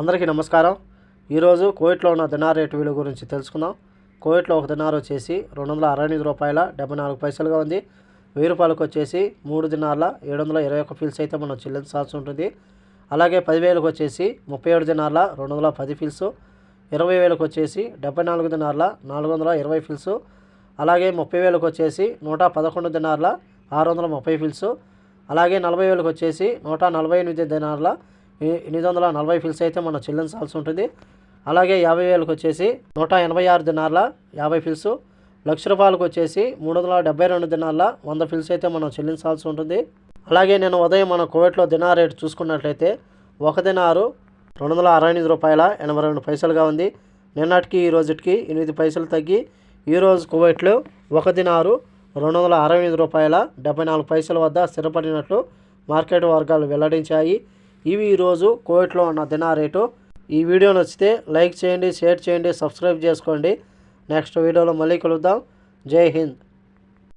అందరికీ నమస్కారం. ఈరోజు కోవిట్లో ఉన్న దినార్ రేటు విలువ గురించి తెలుసుకుందాం. కోవిట్లో ఒక దినార్ వచ్చేసి రెండు వందల అరవై ఎనిమిది రూపాయల డెబ్బై నాలుగు పైసలుగా ఉంది. వెయ్యి రూపాయలకు వచ్చేసి మూడు దినార్ల ఏడు వందల ఇరవై ఒక్క ఫీల్స్ అయితే మనం చెల్లించాల్సి ఉంటుంది. అలాగే పదివేలకు వచ్చేసి ముప్పై ఏడు దినార్ల రెండు వందల పది ఫీల్స్ ఇరవై వేలకు వచ్చేసి డెబ్బై నాలుగు దినార్ల నాలుగు వందల ఇరవై ఫీల్స్ అలాగే ముప్పై వేలకు వచ్చేసి నూట పదకొండు దినార్ల ఆరు వందల ముప్పై ఫీల్స్ అలాగే నలభై వేలకు వచ్చేసి నూట నలభై ఎనిమిది దినార్ల ఎనిమిది వందల నలభై ఫిల్స్ అయితే మనం చెల్లించాల్సి ఉంటుంది. అలాగే యాభై వేలకు వచ్చేసి నూట ఎనభై ఆరు దినార్ల యాభై ఫిల్స్. లక్ష రూపాయలకు వచ్చేసి మూడు వందల డెబ్బై రెండు దినార్ల వంద ఫిల్స్ అయితే మనం చెల్లించాల్సి ఉంటుంది. అలాగే నేను ఉదయం మన కోవిట్లో దినార్ రేటు చూసుకున్నట్లయితే ఒక దినారు రెండు వందల అరవై ఎనిమిది రూపాయల ఎనభై రెండు పైసలుగా ఉంది. నిన్నటికి ఈ రోజుకి ఎనిమిది పైసలు తగ్గి ఈరోజు కువైట్లో ఒక దినారు రెండు వందల అరవై ఎనిమిది రూపాయల డెబ్బై నాలుగు పైసల వద్ద స్థిరపడినట్లు మార్కెట్ వర్గాలు వెల్లడించాయి. ఇవి ఈరోజు కోవిట్లో ఉన్న దినా రేటు. ఈ వీడియో నచ్చితే లైక్ చేయండి షేర్ చేయండి సబ్స్క్రైబ్ చేసుకోండి. నెక్స్ట్ వీడియోలో మళ్ళీ కలుద్దాం. జై హింద్.